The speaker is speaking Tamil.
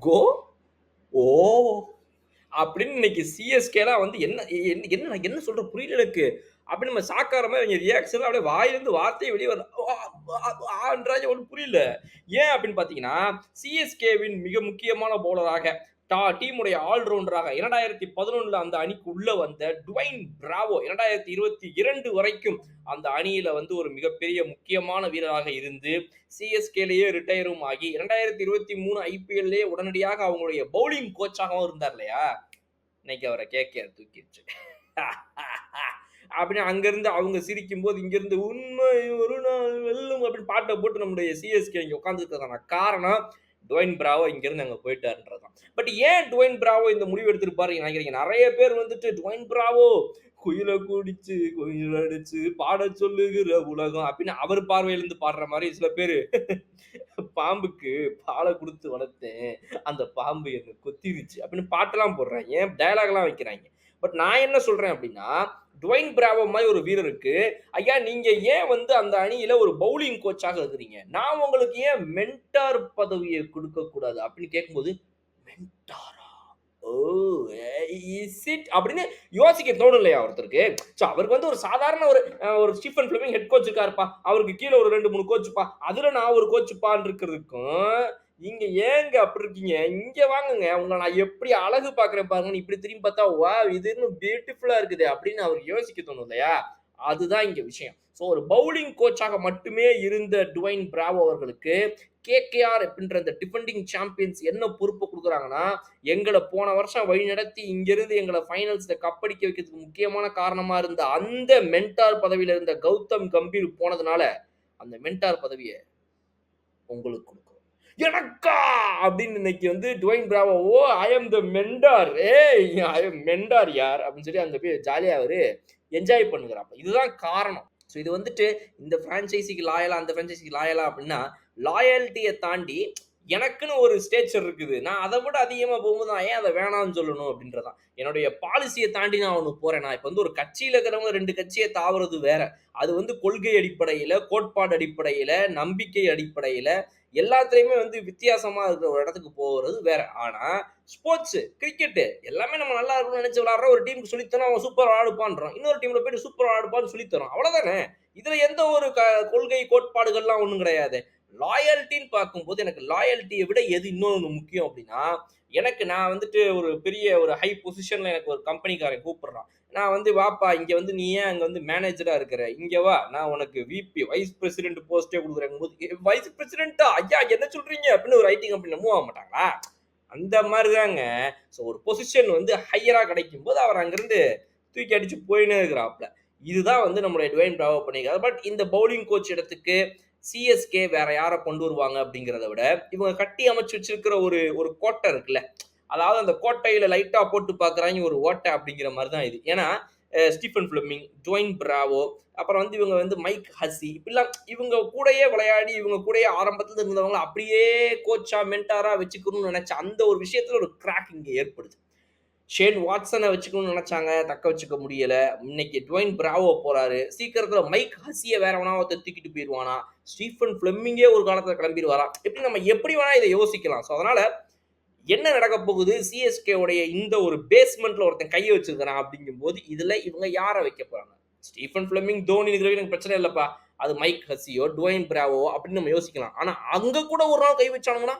கோ? ஓ. அப்படின்னு இன்னைக்கு சிஎஸ்கேலாம் வந்து என்ன என்ன என்ன என்ன சொல்ற புரியல எனக்கு. அப்படி நம்ம சாக்கார மாதிரி ரியாக்ஷன் அப்படியே வாயிலிருந்து வார்த்தையை வெளியே வருது. ஆன்றாங்க ஒன்றும் புரியல. ஏன் அப்படின்னு பார்த்தீங்கன்னா சிஎஸ்கேவின் மிக முக்கியமான பவுலராக டா டீமுடைய ஆல்ரவுண்டராக இரண்டாயிரத்தி பதினொன்னுல அந்த அணிக்கு உள்ள வந்த டுவைன் பிராவோ இரண்டாயிரத்தி இருபத்தி இரண்டு வரைக்கும் அந்த அணியில வந்து ஒரு மிகப்பெரிய முக்கியமான வீரராக இருந்து சிஎஸ்கேலேயே ரிட்டையரும் ஆகி இரண்டாயிரத்தி இருபத்தி மூணு ஐபிஎல்லே உடனடியாக அவங்களுடைய பவுலிங் கோச்சாகவும் இருந்தார் இல்லையா? இன்னைக்கு அவரை கேட்க தூக்கிடுச்சு. அப்படின்னு அங்கிருந்து அவங்க சிரிக்கும் போது இங்கிருந்து உண்மை ஒரு நாள் வெல்லும் அப்படின்னு பாட்டை போட்டு நம்முடைய சிஎஸ்கே இங்க உட்காந்துருக்கிறதான காரணம் டுவைன் பிராவோ இங்கிருந்து அங்கே போயிட்டாருன்றது தான் பட் ஏன் டுவைன் பிராவோ இந்த முடிவு எடுத்திருப்பாரு நினைக்கிறீங்க நிறைய பேர் வந்துட்டு டுவைன் பிராவோ குயில குடிச்சு குயில் அடிச்சு பாட சொல்லுகிற உலகம். அப்படின்னு அவர் பார்வையிலிருந்து பாடுற மாதிரி சில பேர் பாம்புக்கு பாலை கொடுத்து வளர்த்தேன் அந்த பாம்பு என்னை கொத்திருச்சு அப்படின்னு பாட்டெல்லாம் போடுறாங்க ஏன் டயலாக்லாம் வைக்கிறாங்க. பட் நான் என்ன சொல்றேன் அப்படின்னா டுவைன் பிராவோ மாதிரி ஒரு வீரருக்கு ஐயா நீங்கள் ஏன் வந்து அந்த அணியில் ஒரு பவுலிங் கோச்சாக இருக்கிறீங்க? நான் உங்களுக்கு ஏன் மென்டார் பதவியை கொடுக்கக்கூடாது? அப்படின்னு கேட்கும்போது மென்டாரா ஓ இஸ் இட் அப்படின்னு யோசிக்க தோணும் இல்லையா ஒருத்தருக்கு? ஸோ அவருக்கு வந்து ஒரு சாதாரண ஒரு ஒரு ஸ்டீஃபன் ஃபிளமிங் ஹெட் கோச் இருக்காருப்பா. அவருக்கு கீழே ஒரு ரெண்டு மூணு கோச்சுப்பா அதில் நான் ஒரு கோச்சுப்பான்னு இருக்கிறதுக்கும் இங்க ஏங்க அப்படி இருக்கீங்க? இங்க வாங்குங்க. உங்களை நான் எப்படி அழகு பாக்குறேன் பாருங்க. இப்படி திரும்பி பார்த்தா வா இது இன்னும் பியூட்டிஃபுல்லா இருக்குது. அப்படின்னு அவர் யோசிக்க தோணும் இல்லையா? அதுதான் இங்க விஷயம். ஸோ ஒரு பவுலிங் கோச்சாக மட்டுமே இருந்த டுவைன் பிராவோ அவர்களுக்கு கேகேஆர் அப்படின்ற அந்த டிஃபெண்டிங் சாம்பியன்ஸ் என்ன பொறுப்பு கொடுக்குறாங்கன்னா எங்களை போன வருஷம் வழி நடத்தி இங்கிருந்து எங்களை ஃபைனல்ஸில் கப்படிக்க வைக்கிறதுக்கு முக்கியமான காரணமாக இருந்த அந்த மென்டார் பதவியில் இருந்த கௌதம் கம்பீர் போனதுனால அந்த மென்டார் பதவியை உங்களுக்கு கொடுக்கும் எனக்கா? அப்படின்னு இன்னைக்கு வந்து Dwayne Bravo oh I am the mentor ஏய் ஐ எம் மெண்டார் யார்? அப்படின்னு சொல்லி அந்த பேர் ஜாலியாக அவர் என்ஜாய் பண்ணுகிறாப்ப இதுதான் காரணம். ஸோ இது வந்துட்டு இந்த ஃப்ரான்ச்சைசிக்கு லாயலா அந்த ஃப்ரான்ச்சைசிக்கு லாயலா அப்படின்னா லாயல்ட்டியை தாண்டி எனக்குன்னு ஒரு ஸ்டேச்சர் இருக்குது. நான் அதை விட அதிகமாக போகும்போது நான் ஏன் அதை வேணாம்னு சொல்லணும் அப்படின்றதான். என்னுடைய பாலிசியை தாண்டி நான் ஒன்று போகிறேன் நான் இப்போ வந்து ஒரு கட்சியில் இருக்கிறவங்க ரெண்டு கட்சியை தாவறது வேற. அது வந்து கொள்கை அடிப்படையில் கோட்பாடு அடிப்படையில் நம்பிக்கை அடிப்படையில் எல்லாத்துலேயுமே வந்து வித்தியாசமாக இருக்கிற ஒரு இடத்துக்கு போகிறது வேற. ஆனால் ஸ்போர்ட்ஸு கிரிக்கெட்டு எல்லாமே நம்ம நல்லா இருக்கணும்னு நினச்சி விளாட்ற ஒரு டீமுக்கு சொல்லித்தரோம் அவன் சூப்பர் விளாடுப்பான்றோம் இன்னொரு டீமில் போயிட்டு சூப்பர் விளாடுப்பான்னு சொல்லித்தரோம். அவ்வளோதானே இதில் எந்த ஒரு க கொள்கை கோட்பாடுகள்லாம் ஒன்றும் கிடையாது. லாயல்ட்டின்னு பார்க்கும்போது எனக்கு லாயல்ட்டியை விட எது இன்னொன்று முக்கியம் அப்படின்னா எனக்கு நான் வந்துட்டு ஒரு பெரிய ஒரு ஹை பொசிஷனில் எனக்கு ஒரு கம்பெனிக்காரன் கூப்பிடுறான். நான் வந்து வாப்பா இங்கே வந்து நீ ஏன் அங்கே வந்து மேனேஜராக இருக்கிற? இங்கே வா நான் உனக்கு விபி வைஸ் பிரசிடென்ட் போஸ்ட்டே கொடுக்குறேன் போது வைஸ் பிரசிடென்ட்டா ஐயா என்ன சொல்கிறீங்க அப்படின்னு ஒரு ஐடி கம்பெனியில் மூவ் ஆக மாட்டாங்களா? அந்த மாதிரி தாங்க ஸோ ஒரு பொசிஷன் வந்து ஹையராக கிடைக்கும் போது அவர் அங்கேருந்து தூக்கி அடித்து போயின்னு இருக்கிறாப்ல இதுதான் வந்து நம்மளுடைய டுவைன் ப்ராவோ பண்ணியிருக்காரு. பட் இந்த பவுலிங் கோச் இடத்துக்கு சிஎஸ்கே வேற யாரை கொண்டு வருவாங்க அப்படிங்கிறத விட இவங்க கட்டி அமைச்சு வச்சிருக்கிற ஒரு ஒரு கோட்டை இருக்குல்ல அதாவது அந்த கோட்டையில லைட்டா போட்டு பாக்குறாங்க ஒரு ஓட்டை அப்படிங்கிற மாதிரி தான் இது. ஏன்னா ஸ்டீஃபன் ஃபிளமிங் ஜோயின் பிராவோ அப்புறம் வந்து இவங்க வந்து மைக் ஹசி இப்படிலாம் இவங்க கூடயே விளையாடி இவங்க கூடயே ஆரம்பத்துல இருந்தவங்களை அப்படியே கோச்சா மென்டாரா வச்சுக்கணும்னு நினைச்ச அந்த ஒரு விஷயத்துல ஒரு கிராக் இங்க ஏற்படுது. ஷேன் வாட்ஸனை வச்சுக்கணும்னு நினச்சாங்க தக்க வச்சுக்க முடியல. இன்னைக்கு டுவைன் பிராவோ போகிறாரு சீக்கிரத்தில் மைக் ஹசியை வேற வேணா ஒருத்தர் தூக்கிட்டு போயிடுவானா ஸ்டீஃபன் ஃப்ளெம்மிங்கே ஒரு காலத்தில் கிளம்பிடுவாரா? எப்படி நம்ம எப்படி வேணா இதை யோசிக்கலாம். ஸோ அதனால் என்ன நடக்க போகுது? சிஎஸ்கே உடைய இந்த ஒரு பேஸ்மெண்ட்ல ஒருத்தன் கையை வச்சிருக்கிறான் அப்படிங்கும் போது இதுல இவங்க யாரை வைக்க போறாங்க? ஸ்டீஃபன் ஃபிளமிங் தோனி இதுல எனக்கு பிரச்சனை இல்லப்பா. அது மைக் ஹசியோ டுவைன் பிராவோ அப்படின்னு நம்ம யோசிக்கலாம். ஆனா அங்க கூட ஒரு நாள் கை வச்சானுங்கன்னா